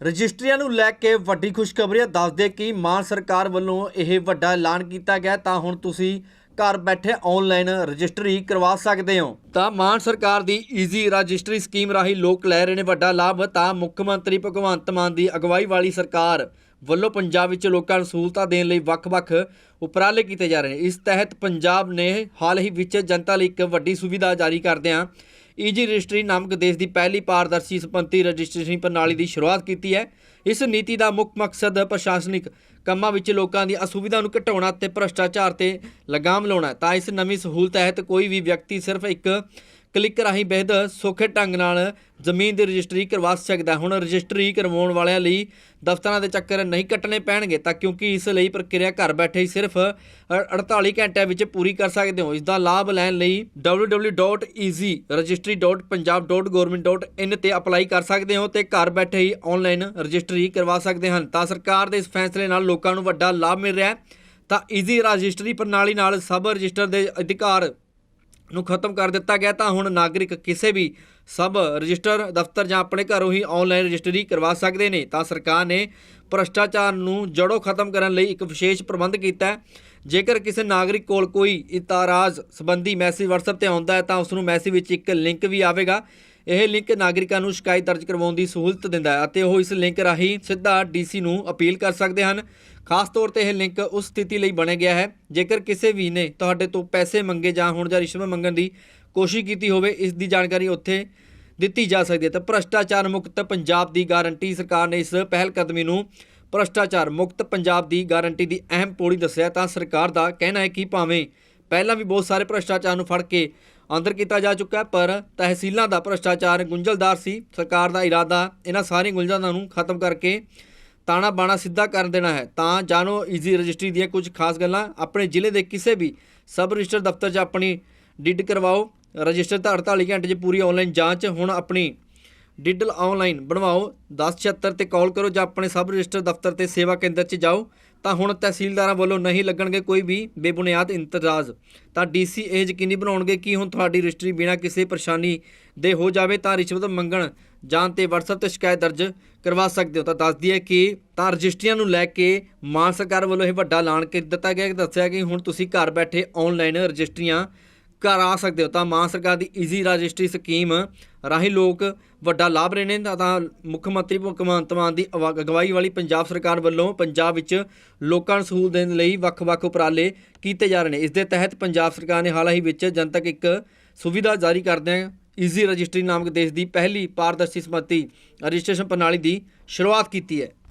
ਰਜਿਸਟਰੀਆਂ ਨੂੰ ਲੈ ਕੇ ਵੱਡੀ ਖੁਸ਼ਖਬਰੀ ਹੈ ਦੱਸਦੇ ਕਿ ਮਾਨ ਸਰਕਾਰ ਵੱਲੋਂ ਇਹ ਵੱਡਾ ਐਲਾਨ ਕੀਤਾ ਗਿਆ। ਤਾਂ ਹੁਣ ਤੁਸੀਂ ਘਰ ਬੈਠੇ ਆਨਲਾਈਨ ਰਜਿਸਟਰੀ ਕਰਵਾ ਸਕਦੇ ਹੋ। ਤਾਂ ਮਾਨ ਸਰਕਾਰ ਦੀ ਈਜ਼ੀ ਰਜਿਸਟਰੀ ਸਕੀਮ ਰਾਹੀਂ ਲੋਕ ਲੈ ਰਹੇ ਨੇ ਵੱਡਾ ਲਾਭ। ਤਾਂ ਮੁੱਖ ਮੰਤਰੀ ਭਗਵੰਤ ਮਾਨ ਦੀ ਅਗਵਾਈ ਵਾਲੀ ਸਰਕਾਰ ਵੱਲੋਂ ਪੰਜਾਬ ਵਿੱਚ ਲੋਕਾਂ ਨੂੰ ਸਹੂਲਤਾਂ ਦੇਣ ਲਈ ਵੱਖ-ਵੱਖ ਉਪਰਾਲੇ ਕੀਤੇ ਜਾ ਰਹੇ ਨੇ। ਇਸ ਤਹਿਤ ਪੰਜਾਬ ਨੇ ਹਾਲ ਹੀ ਵਿੱਚ ਜਨਤਾ ਲਈ ਇੱਕ ਵੱਡੀ ਸੁਵਿਧਾ ਜਾਰੀ ਕਰਦਿਆਂ ਈਜੀ ਰਜਿਸਟਰੀ ਨਾਮਕ ਦੇਸ਼ ਦੀ ਪਹਿਲੀ ਪਾਰਦਰਸ਼ੀ ਸੰਪਤੀ ਰਜਿਸਟ੍ਰੇਸ਼ਨ ਪ੍ਰਣਾਲੀ ਦੀ ਸ਼ੁਰੂਆਤ ਕੀਤੀ ਹੈ। ਇਸ ਨੀਤੀ ਦਾ ਮੁੱਖ ਮਕਸਦ ਪ੍ਰਸ਼ਾਸਨਿਕ ਕੰਮਾਂ ਵਿੱਚ ਲੋਕਾਂ ਦੀ ਅਸੁਵਿਧਾ ਨੂੰ ਘਟਾਉਣਾ ਅਤੇ ਭ੍ਰਸ਼ਟਾਚਾਰ ਤੇ ਲਗਾਮ ਲਾਉਣਾ ਤਾਂ ਇਸ ਨਵੀਂ ਸਹੂਲਤ ਤਹਿਤ ਕੋਈ ਵੀ ਵਿਅਕਤੀ ਸਿਰਫ ਇੱਕ ਕਲਿੱਕ ਰਾਹੀਂ ਬੇਹਦ ਸੌਖੇ ਢੰਗ ਨਾਲ ਜ਼ਮੀਨ ਦੀ ਰਜਿਸਟਰੀ ਕਰਵਾ ਸਕਦਾ। ਹੁਣ ਰਜਿਸਟਰੀ ਕਰਵਾਉਣ ਵਾਲਿਆਂ ਲਈ ਦਫ਼ਤਰਾਂ ਦੇ ਚੱਕਰ ਨਹੀਂ ਕੱਟਣੇ ਪੈਣਗੇ ਤਾਂ ਕਿਉਂਕਿ ਇਸ ਲਈ ਪ੍ਰਕਿਰਿਆ ਘਰ ਬੈਠੇ ਹੀ ਸਿਰਫ ਅ- 48 ਘੰਟਿਆਂ ਵਿੱਚ ਪੂਰੀ ਕਰ ਸਕਦੇ ਹੋ। ਇਸ ਦਾ ਲਾਭ ਲੈਣ ਲਈ www.easyregistry.punjab.government.in ਤੇ ਅਪਲਾਈ ਕਰ ਸਕਦੇ ਹੋ ਤੇ ਘਰ ਬੈਠੇ ਹੀ ਆਨਲਾਈਨ ਰਜਿਸਟਰੀ ਕਰਵਾ ਸਕਦੇ ਹਨ। ਤਾਂ ਸਰਕਾਰ ਦੇ ਇਸ ਫੈਸਲੇ ਨਾਲ ਲੋਕਾਂ ਨੂੰ ਵੱਡਾ ਲਾਭ ਮਿਲ ਰਿਹਾ ਹੈ। ਤਾਂ ਈਜ਼ੀ ਰਜਿਸਟਰੀ ਪ੍ਰਣਾਲੀ ਨਾਲ ਸਬ ਰਜਿਸਟਰ ਦੇ ਅਧਿਕਾਰ ਨੂੰ ਖਤਮ ਕਰ ਦਿੱਤਾ ਗਿਆ ਤਾਂ ਹੁਣ ਨਾਗਰਿਕ ਕਿਸੇ ਵੀ ਸਬ ਰਜਿਸਟਰ ਦਫ਼ਤਰ ਜਾਂ ਆਪਣੇ ਘਰੋਂ ਹੀ ਆਨਲਾਈਨ ਰਜਿਸਟਰੀ ਕਰਵਾ ਸਕਦੇ ਨੇ। ਤਾਂ ਸਰਕਾਰ ਨੇ ਭ੍ਰਸ਼ਟਾਚਾਰ ਨੂੰ ਜੜੋਂ ਖਤਮ ਕਰਨ ਲਈ ਇੱਕ ਵਿਸ਼ੇਸ਼ ਪ੍ਰਬੰਧ ਕੀਤਾ ਹੈ। ਜੇਕਰ ਕਿਸੇ ਨਾਗਰਿਕ ਕੋਲ ਕੋਈ ਇਤਾਰਾਜ਼ ਸੰਬੰਧੀ ਮੈਸੇਜ WhatsApp ਤੇ ਆਉਂਦਾ ਹੈ ਤਾਂ ਉਸ ਨੂੰ ਮੈਸੇਜ ਵਿੱਚ ਇੱਕ ਲਿੰਕ ਵੀ ਆਵੇਗਾ। ਇਹ ਲਿੰਕ ਨਾਗਰਿਕਾਂ ਨੂੰ ਸ਼ਿਕਾਇਤ ਦਰਜ ਕਰਵਾਉਣ ਦੀ ਸਹੂਲਤ ਦਿੰਦਾ ਹੈ ਅਤੇ ਉਹ ਇਸ ਲਿੰਕ ਰਾਹੀਂ ਸਿੱਧਾ ਡੀਸੀ ਨੂੰ ਅਪੀਲ ਕਰ ਸਕਦੇ ਹਨ। ਖਾਸ ਤੌਰ ਤੇ ਇਹ ਲਿੰਕ ਉਸ ਸਥਿਤੀ ਲਈ ਬਣਿਆ ਗਿਆ ਹੈ, ਜੇਕਰ ਕਿਸੇ ਵੀ ਨੇ ਤੁਹਾਡੇ ਤੋਂ ਪੈਸੇ ਮੰਗੇ ਜਾਂ ਹੁਣ ਜਾਂ ਰਿਸ਼ਵਤ ਮੰਗਣ ਦੀ ਕੋਸ਼ਿਸ਼ ਕੀਤੀ ਹੋਵੇ, ਇਸ ਦੀ ਜਾਣਕਾਰੀ ਉੱਥੇ ਦਿੱਤੀ ਜਾ ਸਕਦੀ ਹੈ। ਤਾਂ ਭ੍ਰਸ਼ਟਾਚਾਰ ਮੁਕਤ ਪੰਜਾਬ ਦੀ ਗਾਰੰਟੀ ਸਰਕਾਰ ਨੇ ਇਸ ਪਹਿਲ ਕਦਮੀ ਨੂੰ ਭ੍ਰਸ਼ਟਾਚਾਰ ਮੁਕਤ ਪੰਜਾਬ ਦੀ ਗਾਰੰਟੀ ਦੀ ਅਹਿਮ ਪੌੜੀ ਦੱਸਿਆ ਤਾਂ ਸਰਕਾਰ ਦਾ ਕਹਿਣਾ ਹੈ ਕਿ ਭਾਵੇਂ ਪਹਿਲਾਂ ਵੀ ਬਹੁਤ ਸਾਰੇ ਭ੍ਰਸ਼ਟਾਚਾਰ ਨੂੰ ਫੜ ਕੇ ਅੰਦਰ ਕੀਤਾ ਜਾ ਚੁੱਕਾ ਹੈ, ਪਰ ਤਹਿਸੀਲਾਂ ਦਾ ਭ੍ਰਸ਼ਟਾਚਾਰ ਗੁੰਝਲਦਾਰ ਸੀ। ਸਰਕਾਰ ਦਾ ਇਰਾਦਾ ਇਹਨਾਂ ਸਾਰੀਆਂ ਗੁੰਝਲਾਂ ਨੂੰ ਖਤਮ ਕਰਕੇ ਤਾਣਾ ਬਾਣਾ ਸਿੱਧਾ ਕਰ ਦੇਣਾ ਹੈ। ਤਾਂ ਜਾਣੋ ਈਜ਼ੀ ਰਜਿਸਟਰੀ ਦੀਆਂ ਕੁਝ ਖਾਸ ਗੱਲਾਂ। ਆਪਣੇ ਜ਼ਿਲ੍ਹੇ ਦੇ ਕਿਸੇ ਵੀ ਸਬ ਰਜਿਸਟਰ ਦਫ਼ਤਰ 'ਚ ਆਪਣੀ ਡਿਡ ਕਰਵਾਓ। ਰਜਿਸਟਰ ਤਾਂ 48 ਘੰਟੇ 'ਚ ਪੂਰੀ ਆਨਲਾਈਨ ਜਾਂਚ, ਹੁਣ ਆਪਣੀ ਡਿਡਲ ਆਨਲਾਈਨ ਬਣਵਾਓ। 1076 ਤੇ ਕਾਲ ਕਰੋ ਜਾਂ ਆਪਣੇ ਸਬ ਰਜਿਸਟਰ ਦਫ਼ਤਰ ਤੇ ਸੇਵਾ ਕੇਂਦਰ 'ਚ ਜਾਓ। ਤਾਂ ਹੁਣ ਤਹਿਸੀਲਦਾਰਾਂ ਵੱਲੋਂ ਨਹੀਂ ਲੱਗਣਗੇ ਕੋਈ ਵੀ ਬੇਬੁਨਿਆਦ ਇੰਤਜ਼ਾਜ਼। ਤਾਂ ਡੀਸੀ ਇਹ ਯਕੀਨੀ ਬਣਾਉਣਗੇ ਕਿ ਹੁਣ ਤੁਹਾਡੀ ਰਜਿਸਟਰੀ ਬਿਨਾਂ ਕਿਸੇ ਪਰੇਸ਼ਾਨੀ ਦੇ ਹੋ ਜਾਵੇ ਤਾਂ ਰਿਸ਼ਵਤ ਮੰਗਣ ਜਾਂ ਤੇ WhatsApp ਤੇ ਸ਼ਿਕਾਇਤ ਦਰਜ ਕਰਵਾ ਸਕਦੇ ਹੋ। ਤਾਂ ਦੱਸਦੀ ਹੈ ਕਿ ਤਾਂ ਰਜਿਸਟਰੀਆਂ ਨੂੰ ਲੈ ਕੇ ਮਾਨ ਸਰਕਾਰ ਵੱਲੋਂ ਇਹ ਵੱਡਾ ਐਲਾਨ ਕਰ ਦਿੱਤਾ ਗਿਆ ਕਿ ਦੱਸਿਆ ਕਿ ਹੁਣ ਤੁਸੀਂ ਘਰ ਬੈਠੇ ਆਨਲਾਈਨ ਰਜਿਸਟਰੀਆਂ ਘਰ ਆ ਸਕਦੇ ਹੋ, ਤਾਂ ਮਾਨ ਸਰਕਾਰ ਦੀ ਈਜ਼ੀ ਰਜਿਸਟਰੀ ਸਕੀਮ ਰਾਹੀਂ ਲੋਕ ਵੱਡਾ ਲਾਭ ਰਹੇ ਨੇ, ਤਾਂ- ਮੁੱਖ ਮੰਤਰੀ ਭਗਵੰਤ ਮਾਨ ਦੀ ਅਵਾ- ਅਗਵਾਈ ਵਾਲੀ ਪੰਜਾਬ ਸਰਕਾਰ ਵੱਲੋਂ ਪੰਜਾਬ ਵਿੱਚ ਲੋਕਾਂ ਨੂੰ ਸਹੂਲਤ ਦੇਣ ਲਈ ਵੱਖ-ਵੱਖ ਉਪਰਾਲੇ ਕੀਤੇ ਜਾ ਰਹੇ ਨੇ। ਇਸ ਦੇ ਤਹਿਤ ਪੰਜਾਬ ਸਰਕਾਰ ਨੇ ਹਾਲ ਹੀ ਵਿੱਚ ਜਨਤਕ ਇੱਕ ਸੁਵਿਧਾ ਜਾਰੀ ਕਰਦਿਆਂ ਈਜ਼ੀ ਰਜਿਸਟਰੀ ਨਾਮਕ ਦੇਸ਼ ਦੀ ਪਹਿਲੀ ਪਾਰਦਰਸ਼ੀ ਸਮਤੀ ਰਜਿਸਟ੍ਰੇਸ਼ਨ ਪ੍ਰਣਾਲੀ ਦੀ ਸ਼ੁਰੂਆਤ ਕੀਤੀ ਹੈ।